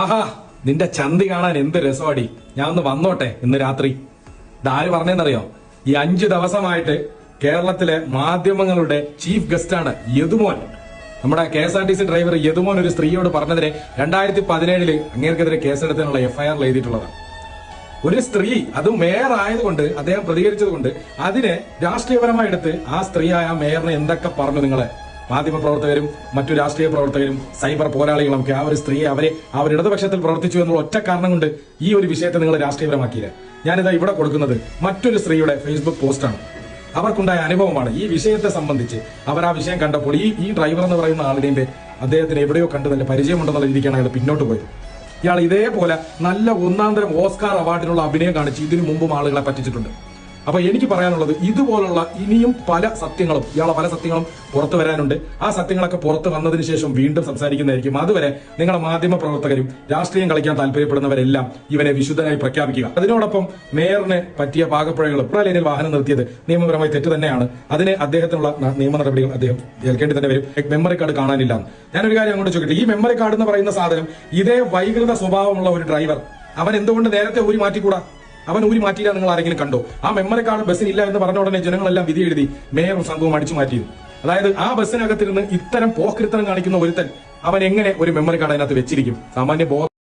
ആഹാ നിന്റെ ചന്തി കാണാൻ എന്ത് രസമാടി ഞാൻ ഒന്ന് വന്നോട്ടെ ഇന്ന് രാത്രി. ഇതാര് പറഞ്ഞെന്നറിയോ? ഈ അഞ്ചു ദിവസമായിട്ട് കേരളത്തിലെ മാധ്യമങ്ങളുടെ ചീഫ് ഗസ്റ്റാണ് യദുമോൻ. നമ്മുടെ K S R T C driver Yadumon ഒരു സ്ത്രീയോട് പറഞ്ഞതിനെ രണ്ടായിരത്തി പതിനേഴിൽ അങ്ങേർക്കെതിരെ കേസെടുത്തതിനുള്ള എഫ്ഐആർ എഴുതിയിട്ടുള്ളതാണ്. ഒരു സ്ത്രീ അത് മേയർ ആയതുകൊണ്ട് അദ്ദേഹം പ്രതികരിച്ചതുകൊണ്ട് അതിനെ രാഷ്ട്രീയപരമായി എടുത്ത് ആ സ്ത്രീയായ മേയറിനെ എന്തൊക്കെ പറഞ്ഞു നിങ്ങളെ? മാധ്യമ പ്രവർത്തകരും മറ്റു രാഷ്ട്രീയ പ്രവർത്തകരും സൈബർ പോരാളികളും ഒക്കെ ആ ഒരു സ്ത്രീയെ അവരെ അവർ ഇടതുപക്ഷത്തിൽ പ്രവർത്തിച്ചു എന്നുള്ള ഒറ്റ കാരണം കൊണ്ട് ഈ ഒരു വിഷയത്തെ നിങ്ങൾ രാഷ്ട്രീയപരമാക്കിയില്ല. ഞാനിതാ ഇവിടെ കൊടുക്കുന്നത് മറ്റൊരു സ്ത്രീയുടെ ഫേസ്ബുക്ക് പോസ്റ്റാണ്. അവർക്കുണ്ടായ അനുഭവമാണ് ഈ വിഷയത്തെ സംബന്ധിച്ച് അവർ ആ വിഷയം കണ്ടപ്പോൾ ഈ ഈ ഡ്രൈവർ എന്ന് പറയുന്ന ആളുടെ അദ്ദേഹത്തിന് എവിടെയോ കണ്ട് നല്ല പരിചയമുണ്ടെന്നുള്ള രീതിക്കാണ് അയാൾ പിന്നോട്ട് പോയത്. ഇയാൾ ഇതേപോലെ നല്ല ഒന്നാന്തരം ഓസ്കാർ അവാർഡിനുള്ള അഭിനയം കാണിച്ച് ഇതിനു മുമ്പും ആളുകളെ പറ്റിച്ചിട്ടുണ്ട്. അപ്പൊ എനിക്ക് പറയാനുള്ളത് ഇതുപോലുള്ള ഇനിയും പല സത്യങ്ങളും ഇയാളെ പല സത്യങ്ങളും പുറത്തു വരാനുണ്ട്. ആ സത്യങ്ങളൊക്കെ പുറത്തു വന്നതിന് ശേഷം വീണ്ടും സംസാരിക്കുന്നതായിരിക്കും. അതുവരെ നിങ്ങളുടെ മാധ്യമ പ്രവർത്തകരും രാഷ്ട്രീയം കളിക്കാൻ താല്പര്യപ്പെടുന്നവരെല്ലാം ഇവനെ വിശുദ്ധനായി പ്രഖ്യാപിക്കുക. അതിനോടൊപ്പം മേയറിന് പറ്റിയ പാകപ്പുഴകൾ ലൈനിൽ വാഹനം നിർത്തിയത് നിയമപരമായി തെറ്റ് തന്നെയാണ്. അതിന് അദ്ദേഹത്തിനുള്ള നിയമ നടപടികൾ അദ്ദേഹം ഏൽക്കേണ്ടി തന്നെ വരും. മെമ്മറി കാർഡ് കാണാനില്ല. ഞാനൊരു കാര്യം അങ്ങോട്ട് ചോദിക്കട്ടെ. ഈ മെമ്മറി കാർഡ് എന്ന് പറയുന്ന സാധനം ഇതേ വൈകൃത സ്വഭാവമുള്ള ഒരു ഡ്രൈവർ അവൻ എന്തുകൊണ്ട് നേരത്തെ ഊരി മാറ്റിക്കൂടാ? അവൻ ഊരി മാറ്റിയില്ല നിങ്ങൾ ആരെങ്കിലും കണ്ടോ? ആ മെമ്മറി കാർഡ് ബസ്സിനില്ല എന്ന് പറഞ്ഞ ഉടനെ ജനങ്ങളെല്ലാം വിധി എഴുതി മേയറും സംഘവും അടിച്ചു മാറ്റിയത് അതായത് ആ ബസ്സിനകത്തിരുന്ന് ഇത്തരം പോക്കൃത്തനം കാണിക്കുന്ന ഒരുത്തൻ അവൻ എങ്ങനെ ഒരു മെമ്മറി കാർഡ് അതിനകത്ത് വെച്ചിരിക്കും? സാമാന്യ ബോധം